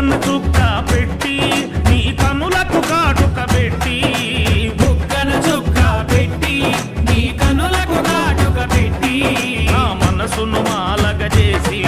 కన్ను చుక్క పెట్టి నీ కనులకు కాటుక పెట్టి బుక్కను చుక్క పెట్టి నీ కనులకు కాటుక పెట్టి నా మనసును మాలగ చేసి